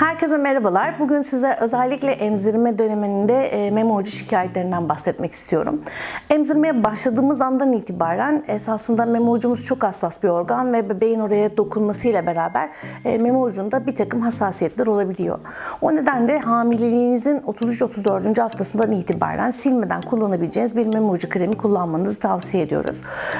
Herkese merhabalar. Bugün size özellikle emzirme döneminde e, meme ucu şikayetlerinden bahsetmek istiyorum. Emzirmeye başladığımız andan itibaren esasında meme ucumuz çok hassas bir organ ve bebeğin oraya dokunmasıyla beraber e, meme ucunda bir takım hassasiyetler olabiliyor. O nedenle hamileliğinizin 33-34. haftasından itibaren silmeden kullanabileceğiniz bir meme ucu kremi kullanmanızı tavsiye ediyoruz.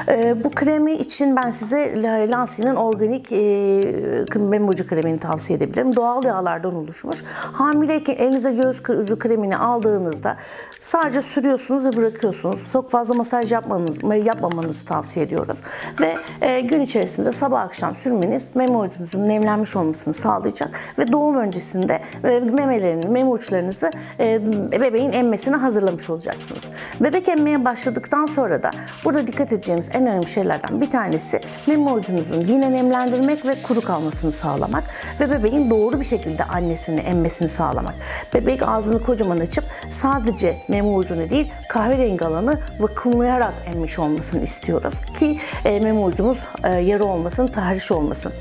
E, Bu kremi için ben size Lansi'nin organik e, meme ucu kremini tavsiye edebilirim. Doğal yağlardan oluşmuş. Hamileyken elinize göğüs ucu kremini aldığınızda sadece sürüyorsunuz ve bırakıyorsunuz. Çok fazla masaj yapmanız, yapmamanızı tavsiye ediyoruz. Ve e, gün içerisinde sabah akşam sürmeniz meme ucunuzun nemlenmiş olmasını sağlayacak ve doğum öncesinde e, memelerini, meme uçlarınızı e, bebeğin emmesine hazırlamış olacaksınız. Bebek emmeye başladıktan sonra da burada dikkat edeceğimiz en önemli şeylerden bir tanesi meme ucunuzun yine nemlendirmek ve kuru kalmasını sağlamak ve bebeğin doğru bir şekilde annesini emmesini sağlamak. Bebek ağzını kocaman açıp sadece meme ucunu değil kahverengi alanı vakumlayarak emmiş olmasını istiyoruz ki e, meme ucumuz e, yarı olmasın, tahriş olmasın.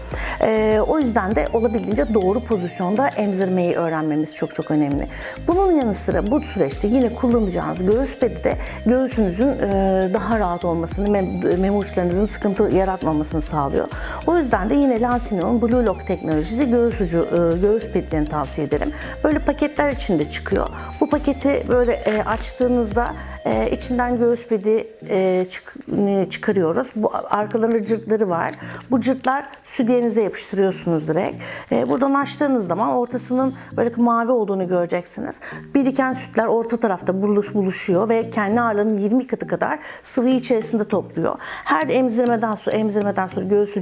E, o yüzden de olabildiğince doğru pozisyonda emzirmeyi öğrenmemiz çok çok önemli. Bunun yanı sıra bu süreçte yine kullanacağınız göğüs pedi de göğsünüzün e, daha rahat olmasını, mem- meme sıkıntı yaratmamasını sağlıyor. O yüzden de yine Lansine'nin Blue Lock teknolojisi göğüs ucu, e, göğüs pedlerini tavsiye ederim. Böyle paketler içinde çıkıyor. Bu paketi böyle e, açtığınızda e, içinden göğüs pedi e, çık- e, çıkarıyoruz. Bu arkalarında cırtları var. Bu cırtlar sütyenize yapıştırıyorsunuz direkt. E, buradan açtığınız zaman ortasının böyle mavi olduğunu göreceksiniz. Biriken sütler orta tarafta buluş, buluşuyor ve kendi ağırlığının 20 katı kadar sıvıyı içerisinde topluyor. Her emzirmeden sonra emzirmeden sonra göğüs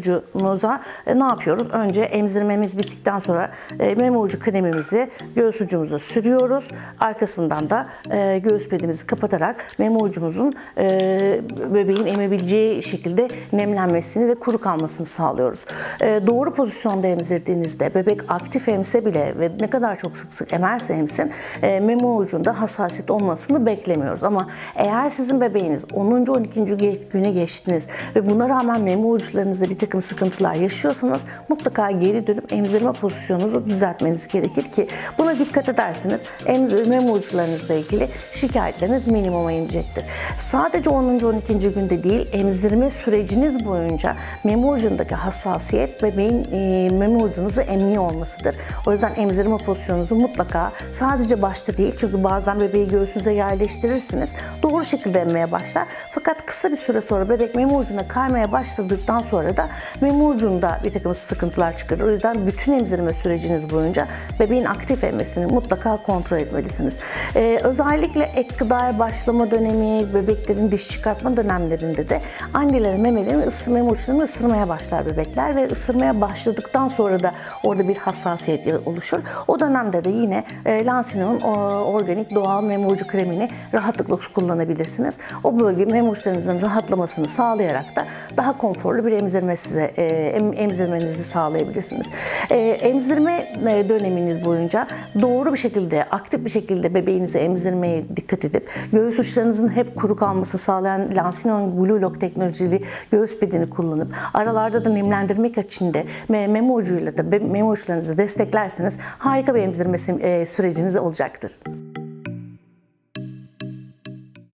e, ne yapıyoruz? Önce emzirmemiz bittikten sonra e, meme kremimizi göğüs sürüyoruz. Arkasından da e, göğüs pedimizi kapatarak meme ucumuzun e, bebeğin emebileceği şekilde nemlenmesini ve kuru kalmasını sağlıyoruz. E, doğru pozisyonda emzirdiğinizde bebek aktif emse bile ve ne kadar çok sık sık emerse emsin e, meme ucunda hassasiyet olmasını beklemiyoruz. Ama eğer sizin bebeğiniz 10. 12. ge- güne geçtiniz ve buna rağmen meme uçlarınızda bir takım sıkıntılar yaşıyorsanız mutlaka geri dönüp emzirme pozisyonunuzu düzeltmeniz gerekir ki buna dikkat ederseniz em- meme uçlarınızla ilgili şikayetleriniz minimuma inecektir. Sadece 10. 12. günde değil emzirme süreciniz boyunca meme ucundaki hassasiyet bebeğin e, meme ucunuzu emniyor olmasıdır. O yüzden emzirme pozisyonunuzu mutlaka sadece başta değil çünkü bazen bebeği göğsünüze yerleştirirsiniz. Doğru şekilde emmeye başlar. Fakat kısa bir süre sonra bebek meme ucuna kaymaya başladıktan sonra da meme ucunda bir takım sıkıntılar çıkarır. O yüzden bütün emzirme süreciniz boyunca bebeğin aktif emmesini mutlaka kontrol etmelisiniz. Ee, özellikle ek gıdaya başlama dönemi, bebeklerin diş çıkartma dönemlerinde de annelerin memelerini ısır, meme ısırmaya başlar bebekler ve ısırmaya başladıktan sonra da orada bir hassasiyet oluşur. O dönemde de yine e, Lansino'nun o, organik doğal meme ucu kremini rahatlıkla kullanabilirsiniz. O bölge meme uçlarınızın rahatlamasını sağlayarak da daha konforlu bir emzirme size e, em- emzirmenizi sağlayabilirsiniz. E, emzirme e, döneminiz boyunca doğru bir şekilde, aktif bir şekilde bebeğinizi emzirmeye dikkat edip göğüs uçlarınızın hep kuru kalmasını sağlayan Lansinon Blue Lock teknolojili göğüs bedeni kullanıp aralarda da nemlendirmek için de me- meme ucuyla da meme uçlarınızı desteklerseniz harika bir emzirme süreciniz olacaktır.